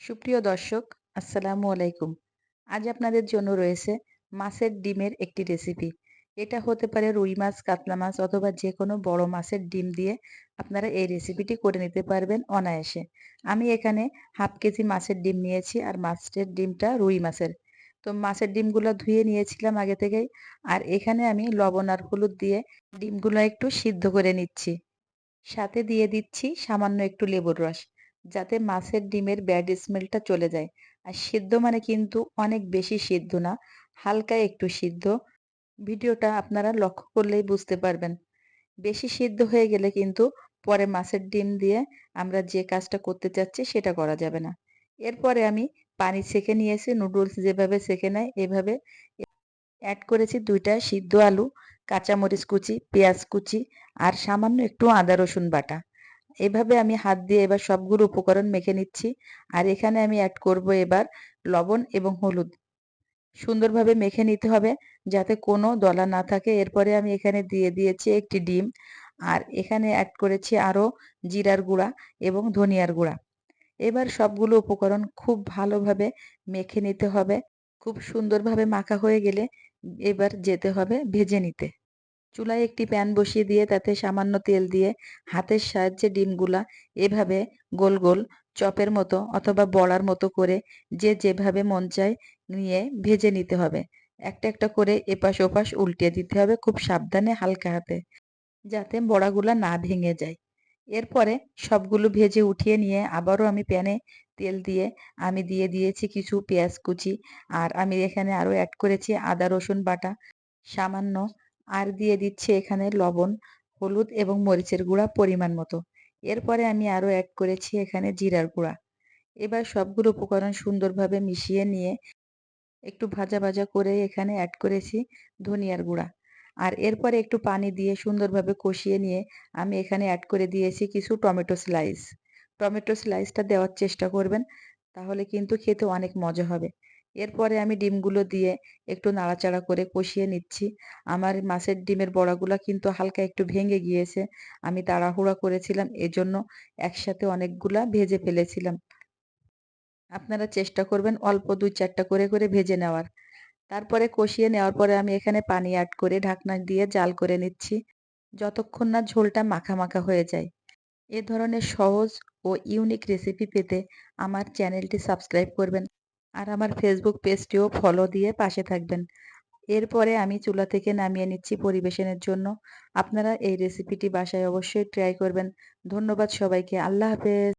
সুপ্রিয় দর্শক, আসসালামু আলাইকুম। আজ আপনাদের জন্য রয়েছে মাছের ডিমের একটি রেসিপি এটা হতে পারে রুই মাছ, কাতলা মাছ অথবা যে কোনো বড় মাছের ডিম দিয়ে আপনারা এই রেসিপিটি করে নিতে পারবেন অনায়াসে। আমি এখানে হাফ কেজি মাছের ডিম নিয়েছি আর মাছের ডিমটা রুই মাছের। তো মাছের ডিমগুলো ধুয়ে নিয়েছিলাম আগে থেকেই আর এখানে আমি লবণ আর হলুদ দিয়ে ডিমগুলো একটু সিদ্ধ করে নিচ্ছি। সাথে দিয়ে দিচ্ছি সামান্য একটু লেবুর রস। যাতে মাছের ডিমের ব্যাড স্মেলটা চলে যায়। আর সিদ্ধ মানে কিন্তু অনেক বেশি সিদ্ধ না, হালকা একটু সিদ্ধ। ভিডিওটা আপনারা লক্ষ্য করলেই বুঝতে পারবেন। বেশি সিদ্ধ হয়ে গেলে কিন্তু পরে মাছের ডিম দিয়ে আমরা যে কাজটা করতে চাচ্ছি সেটা করা যাবে না। এরপরে আমি পানি সেকে নিয়েছি নুডলস যেভাবে সেকে নেয় এভাবে। অ্যাড করেছি দুইটা সিদ্ধ আলু, কাঁচামরিচ কুচি, পেঁয়াজ কুচি, আর সামান্য একটু আদা রসুন বাটা। এভাবে আমি হাত দিয়ে এবার সবগুলো উপকরণ মেখে নিচ্ছি। আর এখানে আমি অ্যাড করব এবার লবণ এবং হলুদ। সুন্দরভাবে মেখে নিতে হবে যাতে কোনো দলা না থাকে। এরপরে আমি এখানে দিয়ে দিয়েছি একটি ডিম। আর এখানে অ্যাড করেছি আরও জিরার গুঁড়া এবং ধনিয়ার গুঁড়া। এবার সবগুলো উপকরণ খুব ভালোভাবে মেখে নিতে হবে। খুব সুন্দরভাবে মাখা হয়ে গেলে এবার যেতে হবে ভেজে নিতে। চুলায় একটি প্যান বসিয়ে দিয়ে তাতে সামান্য তেল দিয়ে হাতের সাহায্যে ডিমগুলা এভাবে গোল গোল চপের মতো অথবা বড়ার মতো করে যে যেভাবে মন চায় নিয়ে ভেজে নিতে হবে। একটা একটা করে এপাশ ওপাশ উল্টিয়ে দিতে হবে খুব সাবধানে হালকা হাতে যাতে বড়াগুলা না ভেঙে যায়। এরপরে সবগুলো ভেজে উঠিয়ে নিয়ে আবারও আমি প্যানে তেল দিয়ে আমি দিয়ে দিয়েছি কিছু পেঁয়াজ কুচি। আর আমি এখানে আরও অ্যাড করেছি আদা রসুন বাটা। সামান্য আর দিয়ে দিচ্ছি এখানে লবণ, হলুদ এবং মরিচের গুঁড়া পরিমাণ মতো। এরপরে আমি আরও অ্যাড করেছি এখানে জিরার গুঁড়া। এবার সবগুলো উপকরণ সুন্দরভাবে মিশিয়ে নিয়ে একটু ভাজা ভাজা করে এখানে অ্যাড করেছি ধনিয়ার গুঁড়া। আর এরপরে একটু পানি দিয়ে সুন্দরভাবে কষিয়ে নিয়ে আমি এখানে অ্যাড করে দিয়েছি কিছু টমেটো স্লাইস টমেটো স্লাইসটা দেওয়ার চেষ্টা করবেন, তাহলে কিন্তু খেতে অনেক মজা হবে। এরপরে আমি ডিমগুলো দিয়ে একটু নাড়াচাড়া করে কষিয়ে নিচ্ছি। আমার মাছের ডিমের বড়াগুলো কিন্তু হালকা একটু ভেঙে গিয়েছে। আমি তাড়াহুড়া করেছিলাম, এজন্য একসাথে অনেকগুলা ভেজে ফেলেছিলাম। আপনারা চেষ্টা করবেন অল্প দুই চারটা করে করে ভেজে নেওয়ার। তারপরে কষিয়ে নেওয়ার পরে আমি এখানে পানি অ্যাড করে ঢাকনা দিয়ে জাল করে নিচ্ছি, যতক্ষণ না ঝোলটা মাখা মাখা হয়ে যায়। এ ধরনের সহজ ও ইউনিক রেসিপি পেতে আমার চ্যানেলটি সাবস্ক্রাইব করবেন। আর আমার ফেসবুক পেজটিও ফলো দিয়ে পাশে থাকবেন। এরপরে আমি চুলা থেকে নামিয়ে নিচ্ছি পরিবেশনের জন্য। আপনারা এই রেসিপিটি বাসায় অবশ্যই ট্রাই করবেন। ধন্যবাদ সবাইকে। আল্লাহ হাফেজ।